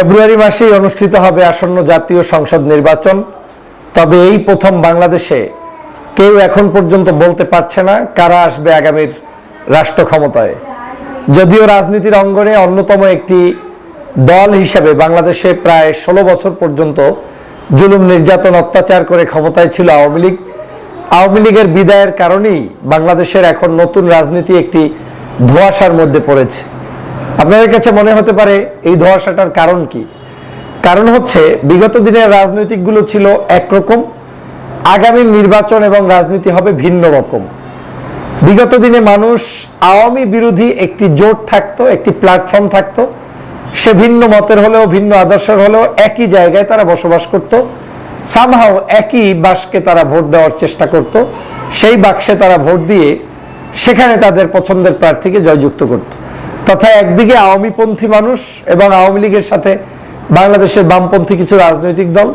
ফেব্রুয়ারি মাসেই অনুষ্ঠিত হবে আসন্ন জাতীয় সংসদ নির্বাচন। তবে এই প্রথম বাংলাদেশে কেউ এখন পর্যন্ত বলতে পারছে না কারা আসবে আগামীর রাষ্ট্র ক্ষমতায়। যদিও রাজনীতির অঙ্গনে অন্যতম একটি দল হিসেবে বাংলাদেশে প্রায় ষোলো বছর পর্যন্ত জুলুম, নির্যাতন, অত্যাচার করে ক্ষমতায় ছিল আওয়ামী লীগ। আওয়ামী লীগের বিদায়ের কারণেই বাংলাদেশের এখন নতুন রাজনীতি একটি ধোঁয়াশার মধ্যে পড়েছে। আপনাদের কাছে মনে হতে পারে এই ধোঁয়াশাটার কারণ কি? কারণ হচ্ছে বিগত দিনের রাজনৈতিকগুলো ছিল একরকম, আগামী নির্বাচন এবং রাজনীতি হবে ভিন্ন রকম। বিগত দিনে মানুষ আওয়ামী বিরোধী একটি জোট থাকতো, একটি প্ল্যাটফর্ম থাকতো। সে ভিন্ন মতের হলেও, ভিন্ন আদর্শের হলেও একই জায়গায় তারা বসবাস করত। সামহাও একই বাসকে তারা ভোট দেওয়ার চেষ্টা করত। সেই বাক্সে তারা ভোট দিয়ে সেখানে তাদের পছন্দের প্রার্থীকে জয়যুক্ত করত। তথা একদিকে আওয়ামীপন্থী মানুষ এবং আওয়ামী লীগের সাথে বাংলাদেশের বামপন্থী কিছু রাজনৈতিক দল,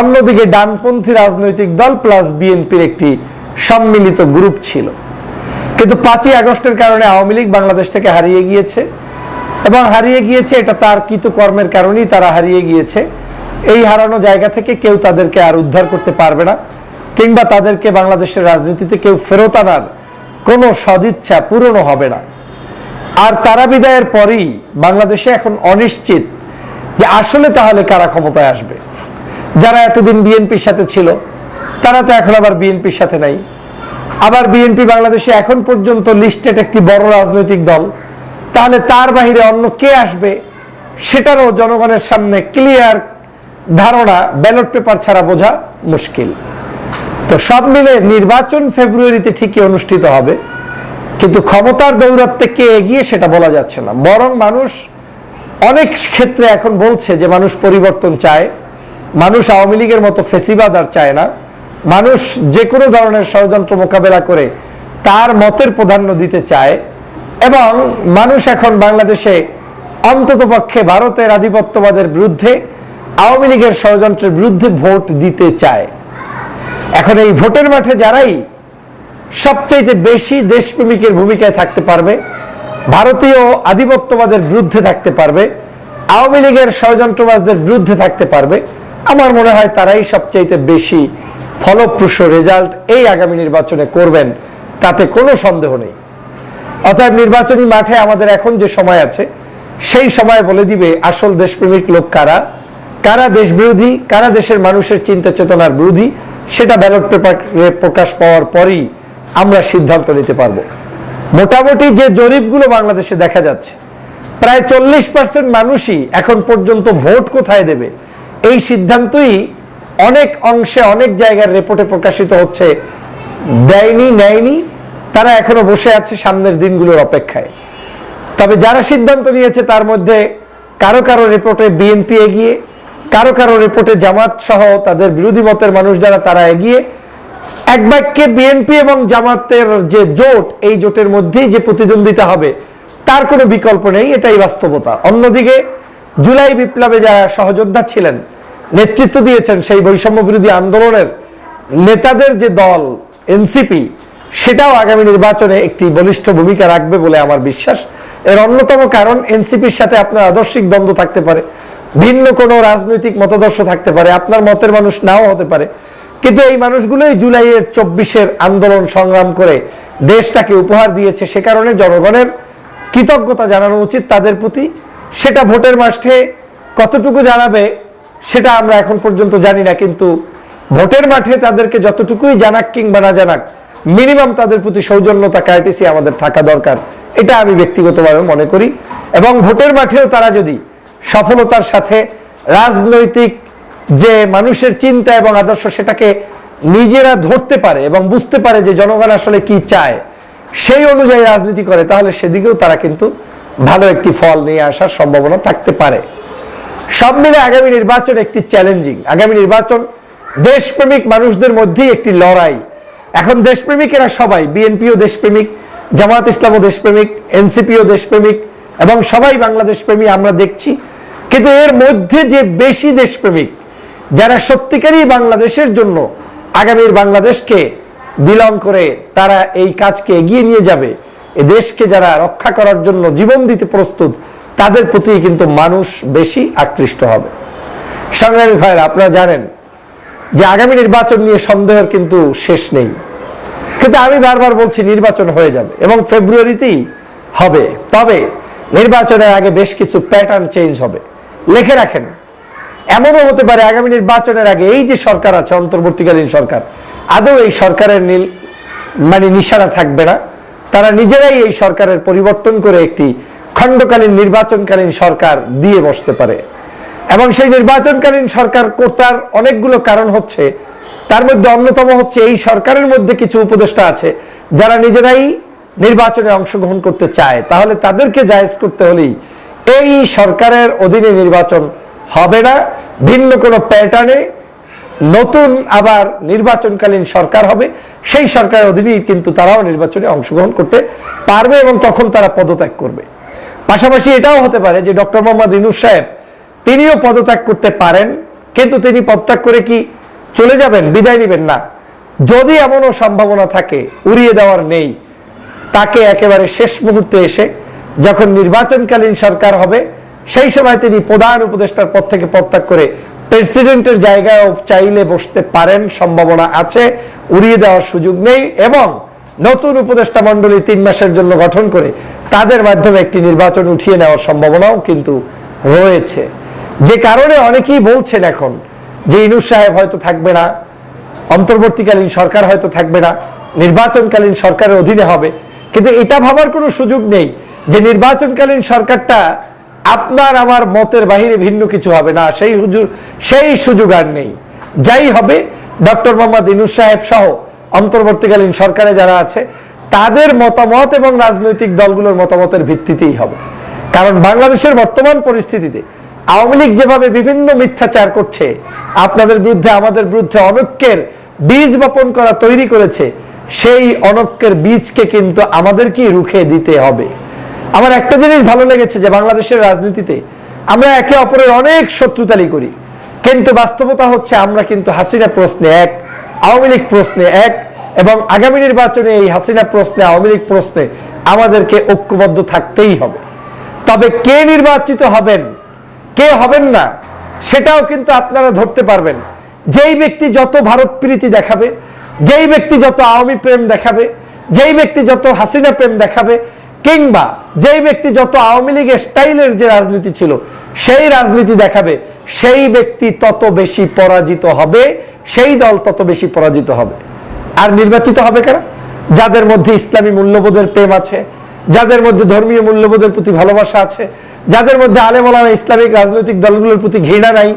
অন্যদিকে ডানপন্থী রাজনৈতিক দল প্লাস বিএনপির একটি সম্মিলিত গ্রুপ ছিল। কিন্তু পাঁচই আগস্টের কারণে আওয়ামী লীগ বাংলাদেশ থেকে হারিয়ে গিয়েছে এবং হারিয়ে গিয়েছে এটা তার কৃতকর্মের কারণেই তারা হারিয়ে গিয়েছে। এই হারানো জায়গা থেকে কেউ তাদেরকে আর উদ্ধার করতে পারবে না কিংবা তাদেরকে বাংলাদেশের রাজনীতিতে কেউ ফেরত আনার কোনো সদিচ্ছা পূরণও হবে না। আর তারা বিদায়ের পরেই বাংলাদেশে এখন অনিশ্চিত যে আসলে তাহলে কারা ক্ষমতায় আসবে। যারা এতদিন বিএনপির সাথে ছিল, তারা তো এখন আবার বিএনপির সাথে নাই। আবার বিএনপি বাংলাদেশে এখন পর্যন্ত লিস্টেড একটি বড় রাজনৈতিক দল, তাহলে তার বাহিরে অন্য কে আসবে সেটারও জনগণের সামনে ক্লিয়ার ধারণা ব্যালট পেপার ছাড়া বোঝা মুশকিল। তো সব মিলে নির্বাচন ফেব্রুয়ারিতে ঠিকই অনুষ্ঠিত হবে। কিন্তু ক্ষমতার দৌরাত্মে কে এগিয়ে সেটা বলা যাচ্ছে না। বরং মানুষ অনেক ক্ষেত্রে এখন বলছে যে মানুষ পরিবর্তন চায়, মানুষ আওয়ামী লীগের মতো ফেসিবাদ আর চায় না, মানুষ যে কোনো ধরনের ষড়যন্ত্র মোকাবেলা করে তার মতের প্রাধান্য দিতে চায় এবং মানুষ এখন বাংলাদেশে অন্ততপক্ষে ভারতের আধিপত্যবাদের বিরুদ্ধে, আওয়ামী লীগের ষড়যন্ত্রের বিরুদ্ধে ভোট দিতে চায়। এখন এই ভোটের মাঠে যারাই সবচাইতে বেশি দেশপ্রেমিকের ভূমিকায় থাকতে পারবে, ভারতীয় আধিপত্যবাদের বিরুদ্ধে থাকতে পারবে, আওয়ামী লীগের ষড়যন্ত্রবাজদের বিরুদ্ধে থাকতে পারবে। আমার মনে হয় তারাই সবচাইতে বেশি ফলপ্রসূ রেজাল্ট এই আগামী নির্বাচনে করবেন, তাতে কোনো সন্দেহ নেই। অতএব নির্বাচনী মাঠে আমাদের এখন যে সময় আছে, সেই সময় বলে দিবে আসল দেশপ্রেমিক লোক কারা? কারা দেশ বিরোধী কারা দেশের মানুষের চিন্তা চেতনার বিরোধী? সেটা ব্যালট পেপারে প্রকাশ পাওয়ার পরই আমরা সিদ্ধান্ত নিতে পারব। মোটামুটি যে জরিপগুলো বাংলাদেশে দেখা যাচ্ছে, প্রায় চল্লিশ পার্সেন্ট মানুষই এখন পর্যন্ত ভোট কোথায় দেবে, এই সিদ্ধান্তই অনেক অংশে অনেক জায়গার রিপোর্টে প্রকাশিত হচ্ছে, দেয়নি, নেয়নি, তারা এখনও বসে আছে সামনের দিনগুলোর অপেক্ষায়। তবে যারা সিদ্ধান্ত নিয়েছে তার মধ্যে কারও কারও রিপোর্টে বিএনপি এগিয়ে, কারও কারও রিপোর্টে জামাত সহ তাদের বিরোধী মতের মানুষ যারা, তারা এগিয়ে এক বাক্যে বিএনপি এবং জামাতের যে জোট, এই জোটের মধ্যেই যে প্রতিদ্বন্দ্বিতা হবে, তার কোনো বিকল্প নেই, এটাই বাস্তবতা। অন্যদিকে, জুলাই বিপ্লবে যারা সহযোদ্ধা ছিলেন, নেতৃত্ব দিয়েছেন সেই বৈষম্য বিরোধী আন্দোলনের নেতাদের যে দল, এনসিপি, সেটাও আগামী নির্বাচনে একটি বলিষ্ঠ ভূমিকা রাখবে বলে আমার বিশ্বাস। এর অন্যতম কারণ, এনসিপির সাথে আপনার আদর্শিক দ্বন্দ্ব থাকতে পারে, ভিন্ন কোনো রাজনৈতিক মতাদর্শ থাকতে পারে, আপনার মতের মানুষ নাও হতে পারে। কিন্তু এই মানুষগুলোই জুলাইয়ের চব্বিশের আন্দোলন সংগ্রাম করে দেশটাকে উপহার দিয়েছে, সে কারণে জনগণের কৃতজ্ঞতা জানানো উচিত তাদের প্রতি। সেটা ভোটের মাঠে কতটুকু জানাবে, সেটা আমরা এখন পর্যন্ত জানি না, কিন্তু ভোটের মাঠে তাদেরকে যতটুকুই জানাক কিংবা না জানাক, মিনিমাম তাদের প্রতি সৌজন্যতা কার্টিসি আমাদের থাকা দরকার। এটা আমি ব্যক্তিগতভাবে মনে করি। এবং ভোটের মাঠেও তারা যদি সফলতার সাথে রাজনৈতিক যে মানুষের চিন্তা এবং আদর্শ সেটাকে নিজেরা ধরতে পারে এবং বুঝতে পারে যে জনগণ আসলে কি চায়, সেই অনুযায়ী রাজনীতি করে, তাহলে সেদিকেও তারা কিন্তু ভালো একটি ফল নিয়ে আসার সম্ভাবনা থাকতে পারে। সব মিলে আগামী নির্বাচন একটি চ্যালেঞ্জিং আগামী নির্বাচন দেশপ্রেমিক মানুষদের মধ্যেই একটি লড়াই। এখন দেশপ্রেমিকেরা সবাই, বিএনপিও দেশপ্রেমিক জামাত ইসলামও দেশপ্রেমিক, এনসিপিও দেশপ্রেমিক এবং সবাই বাংলাদেশ প্রেমী আমরা দেখছি। কিন্তু এর মধ্যে যে বেশি দেশপ্রেমিক যারা সত্যিকারই বাংলাদেশের জন্য আগামীর বাংলাদেশকে বিলং করে তারা এই কাজকে এগিয়ে নিয়ে যাবে, এ দেশকে যারা রক্ষা করার জন্য জীবন দিতে প্রস্তুত, তাদের প্রতি কিন্তু মানুষ বেশি আকৃষ্ট হবে। সংগ্রামী ভাইরা, আপনারা জানেন যে আগামী নির্বাচন নিয়ে সন্দেহের কিন্তু শেষ নেই। কিন্তু আমি বারবার বলছি নির্বাচন হয়ে যাবে এবং ফেব্রুয়ারিতেই হবে। তবে নির্বাচনের আগে বেশ কিছু প্যাটার্ন চেঞ্জ হবে। লিখে রাখেন এমনও হতে পারে আগামী নির্বাচনের আগে এই যে সরকার আছে, অন্তর্বর্তীকালীন সরকার, আদৌ এই সরকারের নীল মানে নিশানা থাকবে না। তারা নিজেরাই এই সরকারের পরিবর্তন করে একটি খণ্ডকালীন, নির্বাচনকালীন সরকার দিয়ে বসতে পারে। এবং সেই নির্বাচনকালীন সরকার কর্তার অনেকগুলো কারণ হচ্ছে। তার মধ্যে অন্যতম হচ্ছে এই সরকারের মধ্যে কিছু উপদেষ্টা আছে, যারা নিজেরাই নির্বাচনে অংশগ্রহণ করতে চায়। তাহলে তাদেরকে জায়েজ করতে হলেই এই সরকারের অধীনে নির্বাচন হবে না, ভিন্ন কোনো প্যাটার্নে নতুন আবার নির্বাচনকালীন সরকার হবে, সেই সরকারের অধীনেই কিন্তু তারাও নির্বাচনে অংশগ্রহণ করতে পারবে এবং তখন তারা পদত্যাগ করবে। পাশাপাশি এটাও হতে পারে যে ডক্টর মোহাম্মদ ইনুস সাহেব, তিনিও পদত্যাগ করতে পারেন, কিন্তু তিনি পদত্যাগ করে কি চলে যাবেন, বিদায় নেবেন না। যদি এমনও সম্ভাবনা থাকে, উড়িয়ে দেওয়ার নেই, তাকে একেবারে শেষ মুহূর্তে এসে যখন নির্বাচনকালীন সরকার হবে সেই সময় তিনি প্রধান উপদেষ্টার পদ থেকে পদত্যাগ করে প্রেসিডেন্টের জায়গায় চাইলে বসতে পারেন, সম্ভাবনা আছে, উড়িয়ে দেওয়ার সুযোগ নেই এবং নতুন উপদেষ্টা মণ্ডলী তিন মাসের জন্য গঠন করে তাদের মাধ্যমে একটি নির্বাচন উঠিয়ে নেওয়ার সম্ভাবনাও কিন্তু রয়েছে। যে কারণে অনেকেই বলছেন এখন যে ইনুস সাহেব হয়তো থাকবে না, অন্তর্বর্তীকালীন সরকার হয়তো থাকবে না, নির্বাচনকালীন সরকারের অধীনে হবে। কিন্তু এটা ভাবার কোনো সুযোগ নেই যে নির্বাচনকালীন সরকারটা আপনার আমার মতের বাহিরে ভিন্ন কিছু হবে না। সেই হুজুর, সেই সুযোগ আর নেই। যাই হবে, ডক্টর মোহাম্মদ ইনুস সাহেব সহ অন্তর্বর্তীকালীন সরকারে যারা আছে, তাদের মতামত এবং রাজনৈতিক দলগুলোর মতামতের ভিত্তিতেই হবে। কারণ বাংলাদেশের বর্তমান পরিস্থিতিতে আওয়ামী লীগ যেভাবে বিভিন্ন মিথ্যাচার করছে, আপনাদের বিরুদ্ধে, আমাদের বিরুদ্ধে অনৈক্যের বীজ বপন করা তৈরি করেছে, সেই অনৈক্যের বীজকে কিন্তু আমাদেরকেই রুখে দিতে হবে। আমার একটা জিনিস ভালো লেগেছে যে বাংলাদেশের রাজনীতিতে আমরা একে অপরের অনেক শত্রুতালি করি। কিন্তু বাস্তবতা হচ্ছে আমরা কিন্তু হাসিনা প্রশ্নে এক, আওয়ামী লীগ প্রশ্নে এক এবং আগামী নির্বাচনে এই হাসিনা প্রশ্নে, আওয়ামী লীগ প্রশ্নে আমাদেরকে ঐক্যবদ্ধ থাকতেই হবে। তবে কে নির্বাচিত হবেন, কে হবেন না, সেটাও কিন্তু আপনারা ধরতে পারবেন। যেই ব্যক্তি যত ভারত প্রীতি দেখাবে, যেই ব্যক্তি যত আওয়ামী প্রেম দেখাবে, যেই ব্যক্তি যত হাসিনা প্রেম দেখাবে কিংবা যেই ব্যক্তি যত আওয়ামী লীগের স্টাইলের যে রাজনীতি ছিল, সেই রাজনীতি দেখাবে, সেই ব্যক্তি তত বেশি পরাজিত হবে, সেই দল তত বেশি পরাজিত হবে। আর নির্বাচিত হবে কারা? যাদের মধ্যে ইসলামী মূল্যবোধের প্রেম আছে, যাদের মধ্যে ধর্মীয় মূল্যবোধের প্রতি ভালোবাসা আছে, যাদের মধ্যে আলেমলানা ইসলামিক রাজনৈতিক দলগুলোর প্রতি ঘৃণা নাই,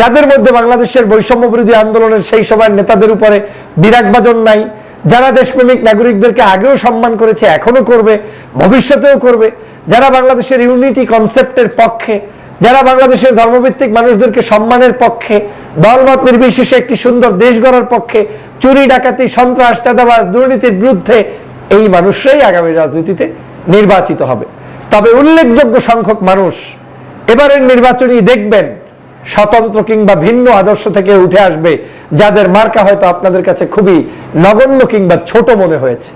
যাদের মধ্যে বাংলাদেশের বৈষম্য বিরোধী আন্দোলনের সেই সময়ের নেতাদের উপরে বিরাগবাজন নাই যারা দেশপ্রেমিক নাগরিকদেরকে আগেও সম্মান করেছে এখনও করবে, ভবিষ্যতেও করবে, যারা বাংলাদেশের ইউনিটি কনসেপ্টের পক্ষে, যারা বাংলাদেশের ধর্মভিত্তিক মানুষদেরকে সম্মানের পক্ষে, দলমত নির্বিশেষে একটি সুন্দর দেশ গড়ার পক্ষে, চুরি, ডাকাতি, সন্ত্রাস, চাঁদাবাজ, দুর্নীতির বিরুদ্ধে এই মানুষরাই আগামী রাজনীতিতে নির্বাচিত হবে। তবে উল্লেখযোগ্য সংখ্যক মানুষ এবারের নির্বাচনী দেখবেন স্বতন্ত্র কিংবা ভিন্ন আদর্শ থেকে উঠে আসবে, যাদের মার্কা হয়তো আপনাদের কাছে খুবই নগণ্য কিংবা ছোট মনে হয়েছে।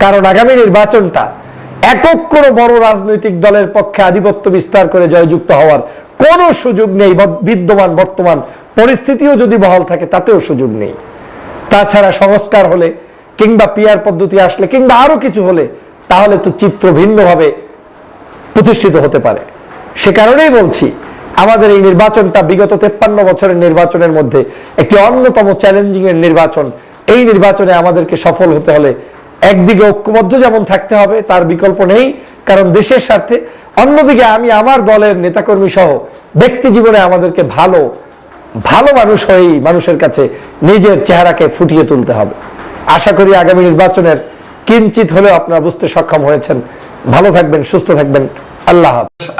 কারণ আগামী নির্বাচনটা একক কোনো বড় রাজনৈতিক দলের পক্ষে আধিপত্য বিস্তার করে জয়যুক্ত হওয়ার কোনো সুযোগ নেই বদ- বিদ্যমান বর্তমান পরিস্থিতিও যদি বহাল থাকে তাতেও সুযোগ নেই। তাছাড়া সংস্কার হলে কিংবা পিয়ার পদ্ধতি আসলে কিংবা আরও কিছু হলে তাহলে তো চিত্র ভিন্নভাবে প্রতিষ্ঠিত হতে পারে। সে কারণেই বলছি আমাদের এই নির্বাচনটা বিগত তেপ্পান্ন বছরের নির্বাচনের মধ্যে একটি অন্যতম চ্যালেঞ্জিং এর নির্বাচন। এই নির্বাচনে আমাদেরকে সফল হতে হলে একদিকে ঐক্যবদ্ধ যেমন থাকতে হবে, তার বিকল্প নেই। কারণ দেশের স্বার্থে অন্যদিকে আমি আমার দলের নেতাকর্মী সহ ব্যক্তি জীবনে আমাদেরকে ভালো ভালো মানুষ হয়েই মানুষের কাছে নিজের চেহারাকে ফুটিয়ে তুলতে হবে। আশা করি আগামী নির্বাচনের কিঞ্চিত হলেও আপনারা বুঝতে সক্ষম হয়েছেন। ভালো থাকবেন, সুস্থ থাকবেন। আল্লাহ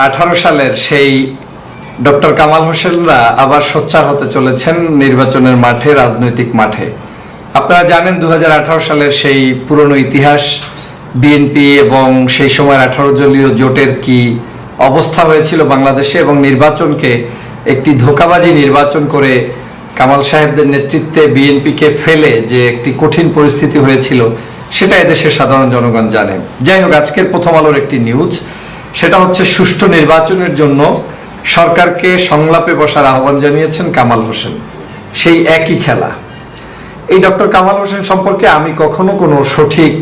আঠারো সালের সেই ডক্টর কামাল হোসেনরা আবার সোচ্চার হতে চলেছেন নির্বাচনের মাঠে, রাজনৈতিক মাঠে। আপনারা জানেন দু হাজার আঠারো সালের সেই পুরনো ইতিহাস বিএনপি এবং সেই সময় আঠারো দলীয় জোটের কি অবস্থা হয়েছিল বাংলাদেশে এবং নির্বাচনকে একটি ধোকাবাজি নির্বাচন করে কামাল সাহেবদের নেতৃত্বে বিএনপিকে ফেলে যে একটি কঠিন পরিস্থিতি হয়েছিল, সেটা এদেশের সাধারণ জনগণ জানে। যাই হোক, আজকের প্রথম আলোর একটি নিউজ, সেটা হচ্ছে সুষ্ঠু নির্বাচনের জন্য সরকারকে সংলাপে বসার আহ্বান জানিয়েছেন কামাল হোসেন। সেই একই খেলা। এই ডক্টর কামাল হোসেন সম্পর্কে আমি কখনো কোনো সঠিক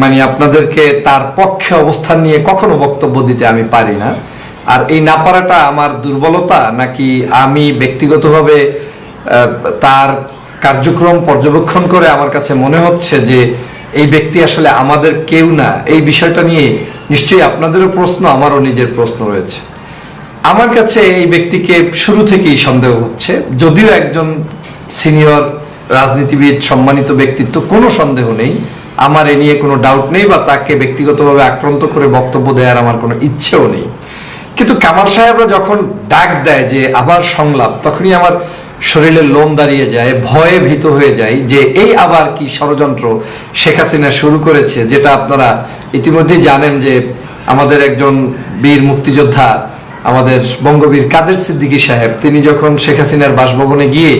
মানে আপনাদেরকে তার পক্ষে অবস্থান নিয়ে কখনো বক্তব্য দিতে আমি পারি না। আর এই না পারাটা আমার দুর্বলতা নাকি আমি ব্যক্তিগতভাবে তার কার্যক্রম পর্যবেক্ষণ করে আমার কাছে মনে হচ্ছে যে এই ব্যক্তি আসলে আমাদের কেউ না। এই বিষয়টা নিয়ে নিশ্চয়ই আপনাদেরও প্রশ্ন, আমারও নিজের প্রশ্ন রয়েছে। আমার কাছে এই ব্যক্তিকে শুরু থেকেই সন্দেহ হচ্ছে, যদিও একজন সিনিয়র রাজনীতিবিদ, সম্মানিত ব্যক্তিত্ব, কোনো সন্দেহ নেই। আমার এ নিয়ে কোনো ডাউট নেই বা তাকে ব্যক্তিগতভাবে আক্রান্ত করে বক্তব্য দেওয়ার আমার কোনো ইচ্ছেও নেই। কিন্তু কামাল সাহেবরা যখন ডাক দেয় যে আবার সংলাপ, তখনই আমার শরীরের লোম দাঁড়িয়ে যায়, ভয়ে ভীত হয়ে যায় যে এই আবার কি ষড়যন্ত্র শেখ হাসিনা শুরু করেছে, যেটা আপনারা ইতিমধ্যেই জানেন যে আমাদের একজন বীর মুক্তিযোদ্ধা আমাদের বঙ্গবীর কাদের সিদ্দিকী সাহেব, তিনি যখন শেখ হাসিনার বাসভবনে গিয়ে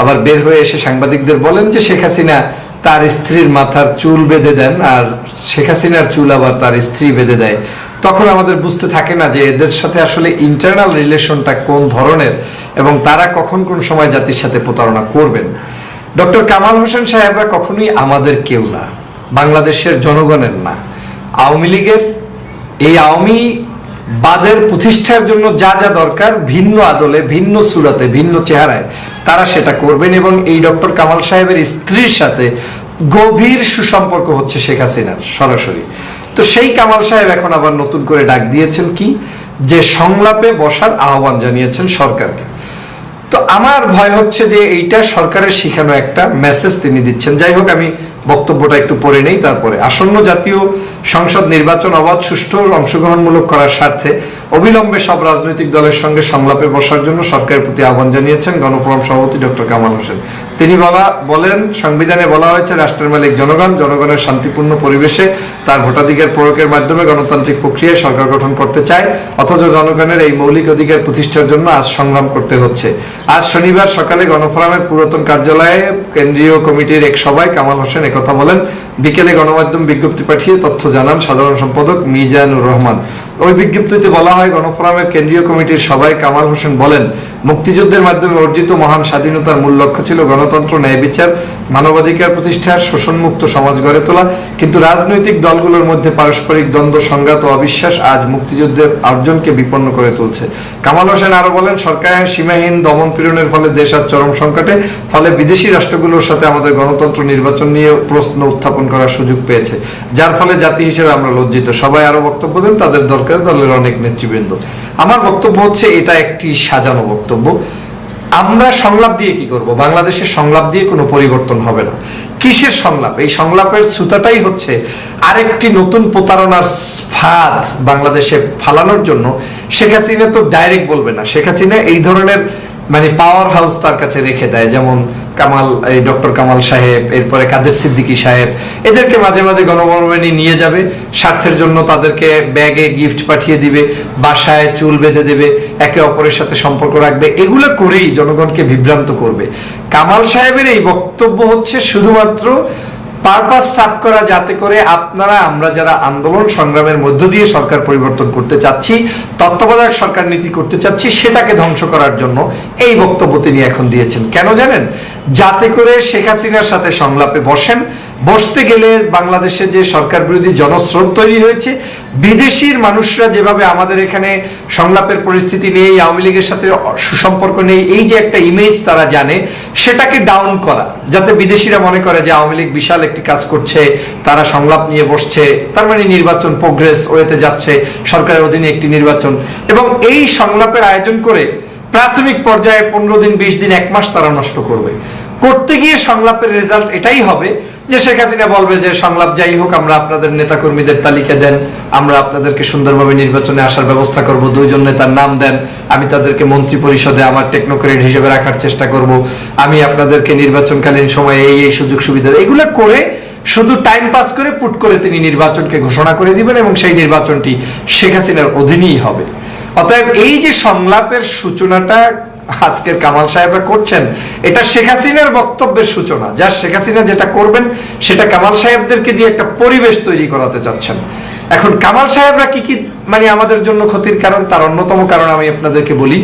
আবার বের হয়ে এসে সাংবাদিকদের বলেন যে শেখ হাসিনা তার স্ত্রীর মাথার চুল বেঁধে দেন আর শেখ হাসিনার চুল আবার তার স্ত্রী বেঁধে দেয়, তখন আমাদের বুঝতে থাকে না যে এদের সাথে আসলে ইন্টারনাল রিলেশনটা কোন ধরনের এবং তারা কখন কোন সময় জাতির সাথে প্রতারণা করবেন। ডক্টর কামাল হোসেন সাহেবরা কখনোই আমাদের কেউ না, বাংলাদেশের জনগণের না। আওয়ামী লীগের এই আওয়ামী বাদের প্রতিষ্ঠার জন্য যা যা দরকার ভিন্ন আদলে, ভিন্ন সুরাতে, ভিন্ন চেহারায়, তারা সেটা করবেন এবং এই ডক্টর কামাল সাহেবের স্ত্রীর সাথে গভীর সুসম্পর্ক হচ্ছে শেখ হাসিনার সরাসরি। তো সেই কামাল সাহেব এখন আবার নতুন করে ডাক দিয়েছেন কি? যে সংলাপে বসার আহ্বান জানিয়েছেন সরকারকে। তো আমার ভয় হচ্ছে যে এইটা সরকারের শিখানো একটা মেসেজ তিনি দিচ্ছেন। যাই হোক, আমি বক্তব্যটা একটু পড়ে নেই, তারপরে। আসন্ন জাতীয় সংসদ নির্বাচন অবাধ, সুষ্ঠু অংশগ্রহণমূলক করার স্বার্থে অবিলম্বে সব রাজনৈতিক দলের সঙ্গে সংলাপে বসার জন্য সরকারের প্রতি আহ্বান জানিয়েছেন গণফোরাম সভাপতি ডক্টর কামাল হোসেন। তিনি বলা, বলেন, সংবিধানে বলা হয়েছে, রাষ্ট্রের মালিক জনগণ, জনগণের শান্তিপূর্ণ পরিবেশে তার ভোটাধিকার প্রয়োগের মাধ্যমে গণতান্ত্রিক প্রক্রিয়ায় সরকার গঠন করতে চায়, অথচ জনগণের এই মৌলিক অধিকার প্রতিষ্ঠার জন্য আজ সংগ্রাম করতে হচ্ছে। আজ শনিবার সকালে গণফোরামের পুরাতন কার্যালয়ে কেন্দ্রীয় কমিটির এক সভায় কামাল হোসেন একথা বলেন। বিকেলে গণমাধ্যম বিজ্ঞপ্তি পাঠিয়ে তথ্য জানান সাধারণ সম্পাদক মিজানুর রহমান। ওই বিজ্ঞপ্তিতে বলা হয়, গণফোরামের কেন্দ্রীয় কমিটির সভায় কামাল হোসেন বলেন, মুক্তিযুদ্ধের মাধ্যমে অর্জিত মহান স্বাধীনতার মূল লক্ষ্য ছিল গণতন্ত্র, ন্যায় বিচার, মানবাধিকার প্রতিষ্ঠার শোষণমুক্ত সমাজ গড়ে তোলা। কিন্তু রাজনৈতিক দলগুলোর মধ্যে পারস্পরিক দ্বন্দ্ব, সংঘাত ও অবিশ্বাস আজ মুক্তিযুদ্ধের অর্জনকে বিপন্ন করে তুলছে। কামাল হোসেন আরও বলেন সরকারের সীমাহীন দমন পীড়নের ফলে দেশ আজ চরম সংকটে, ফলে বিদেশি রাষ্ট্রগুলোর সাথে আমাদের গণতন্ত্র নির্বাচন নিয়ে প্রশ্ন উত্থাপন করার সুযোগ পেয়েছে। যার ফলে জাতি হিসেবে আমরা লজ্জিত। সবাই আরও বক্তব্য দেন, তাদের দরকার দলের অনেক নেতৃবৃন্দ। আমার বক্তব্য হচ্ছে এটা একটি সাজানো বক্তব্য। আমরা সংলাপ দিয়ে কি করব? বাংলাদেশের সংলাপ দিয়ে কোনো পরিবর্তন হবে না। কিসের সংলাপ? এই সংলাপের সুতাটাই হচ্ছে আরেকটি নতুন প্রতারণার ফাঁদ বাংলাদেশে ফালানোর জন্য। শেখ হাসিনা তো ডাইরেক্ট বলবে না। শেখ হাসিনা এই ধরনের মানে পাওয়ার হাউস তার কাছে রেখে দেয়। যেমন কামাল, এই ডক্টর কামাল সাহেব, এরপরে কাদের সিদ্দিকী সাহেব, এদেরকে মাঝে মাঝে গণভবনে নিয়ে যাবে, স্বার্থের জন্য তাদেরকে ব্যাগে গিফট পাঠিয়ে দিবে, বাসায় চুল বেঁধে দেবে, একে অপরের সাথে সম্পর্ক রাখবে, এগুলো করেই জনগণকে বিভ্রান্ত করবে। কামাল সাহেবের এই বক্তব্য হচ্ছে শুধুমাত্র পারপাস সাফ করা যাতে করে আপনারা, আমরা যারা আন্দোলন সংগ্রামের মধ্য দিয়ে সরকার পরিবর্তন করতে চাচ্ছি, তত্ত্বাবধায়ক সরকার নীতি করতে চাচ্ছি, সেটাকে ধ্বংস করার জন্য এই বক্তব্য তিনি এখন দিয়েছেন। কেন জানেন? যাতে করে শেখ হাসিনার সাথে সংলাপে বসেন বসতে গেলে বাংলাদেশে যে সরকার বিরোধী জনস্রোত তৈরি হয়েছে, বিদেশির মানুষরা যেভাবে আমাদের এখানে সংলাপের পরিস্থিতি নেই, আওয়ামী লীগের সাথে সুসম্পর্ক নেই, এই যে একটা ইমেজ তারা জানে, সেটাকে ডাউন করা, যাতে বিদেশিরা মনে করে যে আওয়ামী লীগ বিশাল একটি কাজ করছে, তারা সংলাপ নিয়ে বসছে, তার মানে নির্বাচন প্রোগ্রেস ওয়েতে যাচ্ছে, সরকারের অধীনে একটি নির্বাচন। এবং এই সংলাপের আয়োজন করে প্রাথমিক পর্যায়ে পনেরো দিন, বিশ দিন, এক মাস তারা নষ্ট করবে। করতে গিয়ে সংলাপের রেজাল্ট এটাই হবে যে শেখ হাসিনা বলবে যে সংলাপ যাই হোক, আমরা আপনাদের নেতাকর্মীদের তালিকা দেন, আমরা আপনাদেরকে সুন্দরভাবে নির্বাচনে আসার ব্যবস্থা করব, দুইজন নেতার নাম দেন, আমি তাদেরকে মন্ত্রী পরিষদে আমার টেকনোক্রেট হিসেবে রাখার চেষ্টা করব, আমি আপনাদেরকে নির্বাচনকালীন সময়ে এই এই সুযোগ সুবিধা এগুলো করে শুধু টাইম পাস করে পুট করে তিনি নির্বাচনকে ঘোষণা করে দিবেন এবং সেই নির্বাচনটি শেখ হাসিনার অধীনেই হবে। অতএব এই যে সংলাপের সূচনাটা আজকের কামাল সাহেবরা করছেন, এটা শেখ হাসিনার বক্তব্যের সূচনা। যা শেখ হাসিনা যেটা করবেন, সেটা কামাল সাহেবদেরকে দিয়ে একটা পরিবেশ তৈরি করাতে চাচ্ছেন। এখন কামাল সাহেবরা কি কি মানে আমাদের জন্য ক্ষতির কারণ, তার অন্যতম কারণ আমি আপনাদেরকে বলি।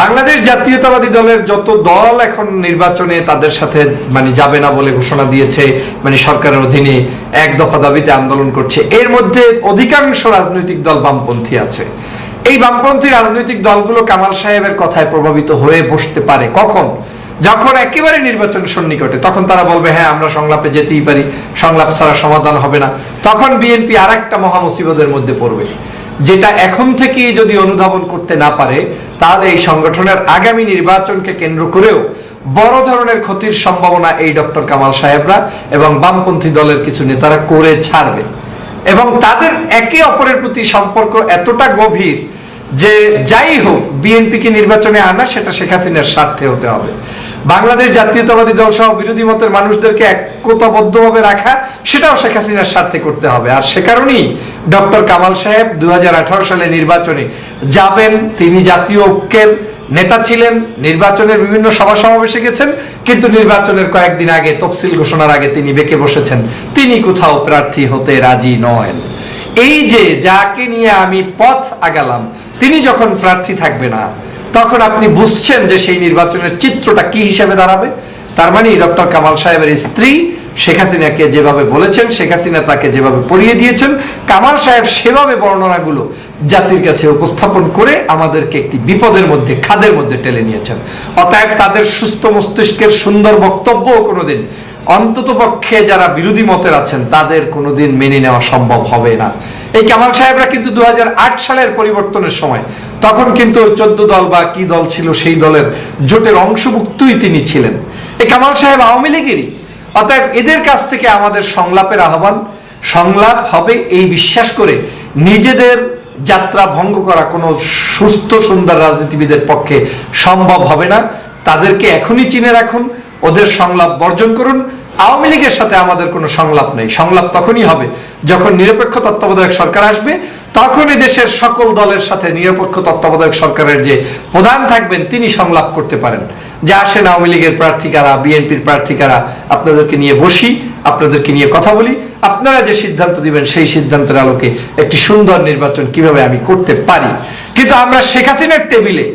বাংলাদেশ জাতীয়তাবাদী দলের যত দল এখন নির্বাচনে তাদের সাথে মানে যাবে না বলে ঘোষণা দিয়েছে মানে সরকারের অধীনে এক দফা দাবিতে আন্দোলন করছে, এর মধ্যে অধিকাংশ রাজনৈতিক দল বামপন্থী আছে। এই বামপন্থী রাজনৈতিক দলগুলো কামাল সাহেবের কথায় প্রভাবিত হয়ে বসতে পারে। কখন? যখন একেবারে নির্বাচন সন্নিকটে, তখন তারা বলবে হ্যাঁ আমরা সংলাপে যেতেই পারি, সংলাপ ছাড়া সমাধান হবে না। তখন বিএনপি আর একটা মহামুসিবতের মধ্যে পড়বে। যেটা এখন থেকেই যদি অনুধাবন করতে না পারে, তাহলে এই সংগঠনের আগামী নির্বাচনকে কেন্দ্র করেও বড় ধরনের ক্ষতির সম্ভাবনা এই ডক্টর কামাল সাহেবরা এবং বামপন্থী দলের কিছু নেতারা করে ছাড়বে। এবং তাদের একে অপরের প্রতি সম্পর্ক এতটা গভীর যে যাই হোক বিএনপিকে নির্বাচনে আনা, সেটা শেখ হাসিনার স্বার্থে হতে হবে। বাংলাদেশ জাতীয়তাবাদী দল সহ বিরোধী মতের মানুষদেরকে একতাবদ্ধভাবে রাখা, সেটাও শেখ হাসিনার স্বার্থে করতে হবে। আর সে কারণেই ডক্টর কামাল সাহেব দুই হাজার আঠারো সালে নির্বাচনে যাবেন, তিনি জাতীয় ঐক্যের নেতা ছিলেন, নির্বাচনের বিভিন্ন সভা সমাবেশে গেছেন, কিন্তু নির্বাচনের কয়েকদিন আগে তফসিল ঘোষণার আগে তিনি বেঁকে বসেছেন। তিনি কোথাও প্রার্থী হতে রাজি নয় এই যে যাকে নিয়ে আমি পথ আগালাম, তিনি যখন প্রার্থী থাকবে না, তখন আপনি বুঝছেন যে সেই নির্বাচনের চিত্রটা কি হিসেবে দাঁড়াবে? তার মানে ডক্টর কামাল সাহেবের স্ত্রী শেখ হাসিনাকে যেভাবে বলেছেন, শেখ হাসিনা তাকে যেভাবে পড়িয়ে দিয়েছেন, কামাল সাহেব সেভাবে বর্ণনাগুলো জাতির কাছে উপস্থাপন করে আমাদেরকে একটি বিপদের মধ্যে, খাদের মধ্যে টেনে নিয়েছেন। অতএব তাদের সুস্থ মস্তিষ্কের সুন্দর বক্তব্য কোনোদিন অন্তত পক্ষে যারা বিরোধী মতের আছেন, তাদের কোনোদিন মেনে নেওয়া সম্ভব হবে না। এই কামাল সাহেবরা কিন্তু দু হাজার আট সালের পরিবর্তনের সময়, তখন কিন্তু চোদ্দ দল বা কি দল ছিল সেই দলের জোটের অংশভুক্তই তিনি ছিলেন। এই কামাল সাহেব আওয়ামী লীগেরই অতএব এদের কাছ থেকে আমাদের সংলাপের আহ্বান, সংলাপ হবে এই বিশ্বাস করে নিজেদের যাত্রা ভঙ্গ করা কোনো সুস্থ সুন্দর রাজনীতিবিদের পক্ষে সম্ভব হবে না। তাদেরকে এখনই চিনে রাখুন, ওদের সংলাপ বর্জন করুন। আওয়ামী লীগের সাথে আমাদের কোনো সংলাপ নেই। সংলাপ তখনই হবে যখন নিরপেক্ষ তত্ত্বাবধায়ক সরকার আসবে তখন এই দেশের সকল দলের সাথে নিরপেক্ষ তত্ত্বাবধায়ক সরকারের যে প্রধান থাকবেন, তিনি সংলাপ করতে পারেন। যে আসেন আওয়ামী লীগের প্রার্থীকারা বিএনপির প্রার্থীকারা আপনাদেরকে নিয়ে বসি, আপনাদেরকে নিয়ে কথা বলি। আপনারা যে সিদ্ধান্ত দিবেন, সেই সিদ্ধান্তের আলোকে একটি সুন্দর নির্বাচন কীভাবে আমি করতে পারি? কিন্তু আমরা শেখ হাসিনার টেবিলে,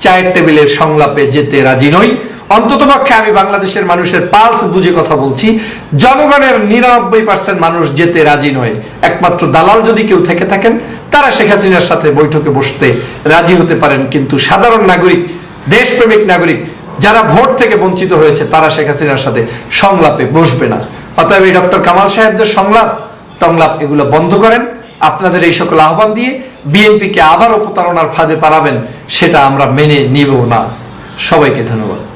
চায়ের টেবিলের সংলাপে যেতে রাজি নই। অন্ততপক্ষে আমি বাংলাদেশের মানুষের পালস বুঝে কথা বলছি, জনগণের নিরানব্বই পার্সেন্ট মানুষ যেতে রাজি নয়। একমাত্র দালাল যদি কেউ থেকে থাকেন, তারা শেখ হাসিনার সাথে বৈঠকে বসতে রাজি হতে পারেন। কিন্তু সাধারণ নাগরিক, দেশপ্রেমিক নাগরিক, যারা ভোট থেকে বঞ্চিত হয়েছে, তারা শেখ হাসিনার সাথে সংলাপে বসবে না। অতএব এই ডক্টর কামাল সাহেবদের সংলাপ, টংলাপ এগুলো বন্ধ করেন। আপনাদের এই সকল আহ্বান দিয়ে বিএনপিকে আবারও প্রতারণার ফাঁদে পারাবেন সেটা আমরা মেনে নিব না। সবাইকে ধন্যবাদ।